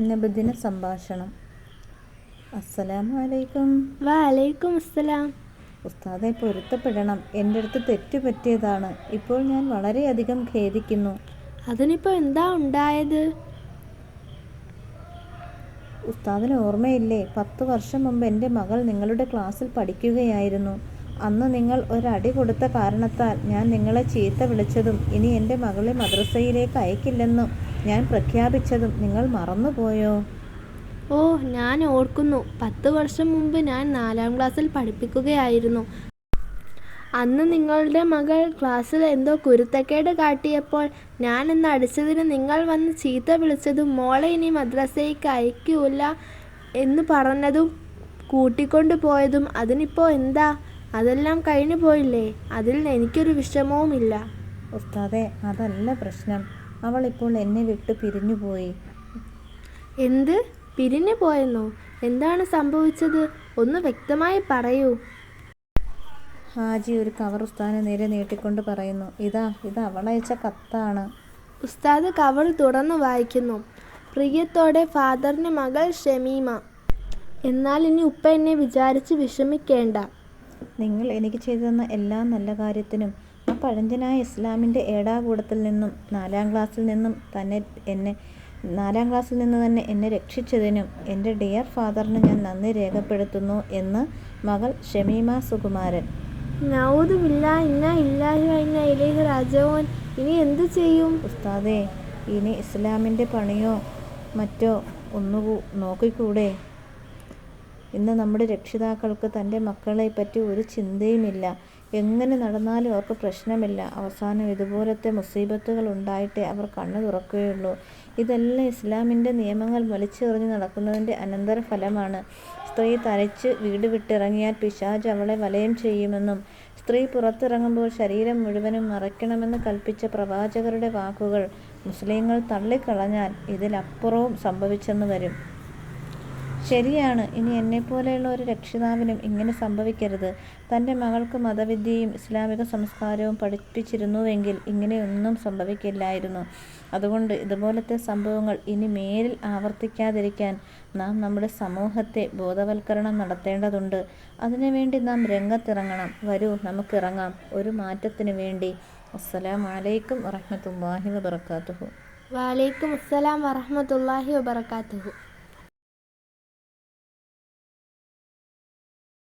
നബിദിന സംഭാഷണം. അസ്സലാമു അലൈക്കും വലൈക്കും അസ്സലാം ഉസ്താദെ പൊരുത്തപ്പെടണം. എന്റെ അടുത്ത് തെറ്റ് പറ്റിയതാണ്. ഇപ്പോൾ ഞാൻ വളരെയധികം ഖേദിക്കുന്നു. അതിനിപ്പോൾ എന്താ ഉണ്ടായത്? ഉസ്താദിന് ഓർമ്മയില്ലേ? പത്ത് വർഷം മുമ്പ് എന്റെ മകൾ നിങ്ങളുടെ ക്ലാസ്സിൽ പഠിക്കുകയായിരുന്നു. അന്ന് നിങ്ങൾ ഒരടി കൊടുത്ത കാരണത്താൽ ഞാൻ നിങ്ങളെ ചീത്ത വിളിച്ചതും ഇനി എന്റെ മകളെ മദ്രസയിലേക്ക് അയക്കില്ലെന്നും ഞാൻ പ്രഖ്യാപിച്ചതും നിങ്ങൾ മറന്നുപോയോ? ഓ ഞാൻ ഓർക്കുന്നു. പത്ത് വർഷം മുമ്പ് ഞാൻ നാലാം ക്ലാസ്സിൽ പഠിപ്പിക്കുകയായിരുന്നു. അന്ന് നിങ്ങളുടെ മകൾ ക്ലാസ്സിൽ എന്തോ കുരുത്തക്കേട് കാട്ടിയപ്പോൾ ഞാൻ ഇന്ന് അടിച്ചതിന് നിങ്ങൾ വന്ന് ചീത്ത വിളിച്ചതും മോളെ ഇനി മദ്രസയ്ക്ക് അയക്കൂല എന്ന് പറഞ്ഞതും കൂട്ടിക്കൊണ്ടു പോയതും അതിനിപ്പോൾ എന്താ? അതെല്ലാം കഴിഞ്ഞു പോയില്ലേ? അതിൽ എനിക്കൊരു വിഷമവുമില്ല. ഉസ്താദെ അതല്ല പ്രശ്നം. അവൾ ഇപ്പോൾ എന്നെ വിട്ട് പിരിഞ്ഞു പോയി. എന്ത്? പിരിഞ്ഞു പോയെന്നോ? എന്താണ് സംഭവിച്ചത്? ഒന്ന് വ്യക്തമായി പറയൂ. ഹാജി ഒരു കവർ ഉസ്താദിന് നേരെ നീട്ടിക്കൊണ്ട് പറയുന്നു. ഇതാ ഇത് അവളയച്ച കത്താണ്. ഉസ്താദ് കവർ തുറന്നു വായിക്കുന്നു. പ്രിയത്തോടെ ഫാദറിന് മകൾ ഷമീമ. എന്നാൽ ഇനി ഉപ്പ എന്നെ വിചാരിച്ച് വിഷമിക്കേണ്ട. നിങ്ങൾ എനിക്ക് ചെയ്തു തന്ന എല്ലാ നല്ല കാര്യത്തിനും പഴഞ്ചനായ ഇസ്ലാമിന്റെ ഏടാകൂടത്തിൽ നിന്നും നാലാം ക്ലാസ്സിൽ നിന്നും തന്നെ എന്നെ നാലാം ക്ലാസ്സിൽ നിന്ന് തന്നെ എന്നെ രക്ഷിച്ചതിനും എന്റെ ഡിയർ ഫാദറിന് ഞാൻ നന്ദി രേഖപ്പെടുത്തുന്നു എന്ന് മകൾ ഷമീമ സുകുമാരൻ. നൗദുമില്ല ഇന്ന ഇല്ലാഹി ഇന്ന ഇലൈഹി രാജവൻ ഇനി എന്തു ചെയ്യും? ഉസ്താദേ ഇനി ഇസ്ലാമിന്റെ പണിയോ മറ്റോ ഒന്നു നോക്കിക്കൂടെ? ഇന്ന് നമ്മുടെ രക്ഷിതാക്കൾക്ക് തന്റെ മക്കളെപ്പറ്റി ഒരു ചിന്തയുമില്ല. എങ്ങനെ നടന്നാലും അവർക്ക് പ്രശ്നമില്ല. അവസാനം ഇതുപോലത്തെ മുസീബത്തുകൾ ഉണ്ടായിട്ടേ അവർ കണ്ണു തുറക്കുകയുള്ളൂ. ഇതെല്ലാം ഇസ്ലാമിന്റെ നിയമങ്ങൾ വലിച്ചെറിഞ്ഞ് നടക്കുന്നതിന്റെ അനന്തരഫലമാണ്. സ്ത്രീ തരച്ച് വീട് വിട്ടിറങ്ങിയാൽ പിശാജ് അവളെ വലയം ചെയ്യുമെന്നും സ്ത്രീ പുറത്തിറങ്ങുമ്പോൾ ശരീരം മുഴുവനും മറയ്ക്കണമെന്ന് കൽപ്പിച്ച പ്രവാചകരുടെ വാക്കുകൾ മുസ്ലിങ്ങൾ തള്ളിക്കളഞ്ഞാൽ ഇതിലപ്പുറവും സംഭവിച്ചെന്ന് വരും. ശരിയാണ്. ഇനി എന്നെപ്പോലെയുള്ള ഒരു രക്ഷിതാവിനും ഇങ്ങനെ സംഭവിക്കരുത്. തന്റെ മകൾക്ക് മതവിദ്യയും ഇസ്ലാമിക സംസ്കാരവും പഠിപ്പിച്ചിരുന്നുവെങ്കിൽ ഇങ്ങനെയൊന്നും സംഭവിക്കില്ലായിരുന്നു. അതുകൊണ്ട് ഇതുപോലത്തെ സംഭവങ്ങൾ ഇനി മേലിൽ ആവർത്തിക്കാതിരിക്കാൻ നാം നമ്മുടെ സമൂഹത്തെ ബോധവൽക്കരണം നടത്തേണ്ടതുണ്ട്. അതിനുവേണ്ടി നാം രംഗത്തിറങ്ങണം. വരൂ നമുക്കിറങ്ങാം. ഒരു മാറ്റത്തിന് വേണ്ടി. അസ്സലാമു അലൈക്കും വറഹ്മത്തുള്ളാഹി വബറകാതുഹു. വലൈക്കും അസ്സലാം വറഹമത്തല്ലാഹി വബർക്കാത്തുഹു